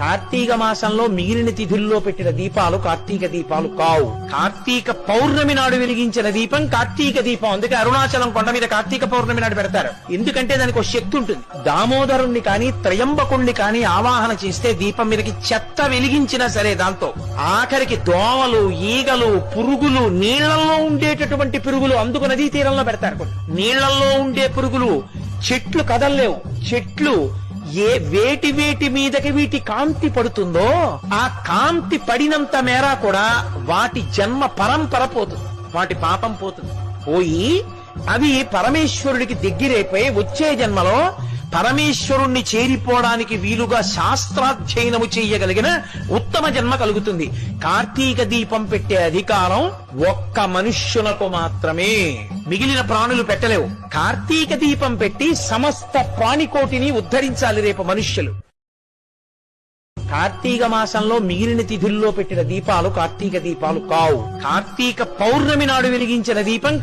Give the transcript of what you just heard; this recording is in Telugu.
కార్తీక మాసంలో మిగిలిన తిథుల్లో పెట్టిన దీపాలు కార్తీక దీపాలు కావు. కార్తీక పౌర్ణమి నాడు వెలిగించిన దీపం కార్తీక దీపం. అందుకే అరుణాచలం కొండ మీద కార్తీక పౌర్ణమి నాడు పెడతారు. ఎందుకంటే దానికి ఒక శక్తి ఉంటుంది. దామోదరుణ్ణి కానీ త్రయంబకుణ్ణి కానీ ఆవాహన చేస్తే దీపం మీదకి చెత్త వెలిగించినా సరే దాంతో ఆఖరికి దోమలు ఈగలు పురుగులు నీళ్ళలో ఉండేటటువంటి పురుగులు అందుకు నదీ తీరంలో పెడతారు. నీళ్ళలో ఉండే పురుగులు చెట్లు కదల్లేవు. చెట్లు ఏ వేటి వేటి మీదకి వీటి కాంతి పడుతుందో ఆ కాంతి పడినంత మేర కూడా వాటి జన్మ పరంపర పోతుంది వాటి పాపం పోతుంది. పోయి అవి పరమేశ్వరుడికి దగ్గరైపోయి వచ్చే జన్మలో పరమేశ్వరుణ్ణి చేరిపోవడానికి వీలుగా శాస్త్రాధ్యయనము చేయగలిగిన ఉత్తమ జన్మ కలుగుతుంది. కార్తీక దీపం పెట్టే అధికారం ఒక్క మనుష్యులకు మాత్రమే. మిగిలిన ప్రాణులు పెట్టలేవు. కార్తీక దీపం పెట్టి సమస్త ప్రాణికోటిని ఉద్ధరించాలి రేపు మనుష్యులు. కార్తీక మాసంలో మిగిలిన తిథుల్లో పెట్టిన దీపాలు కార్తీక దీపాలు కావు. కార్తీక పౌర్ణమి నాడు వెలిగించిన దీపం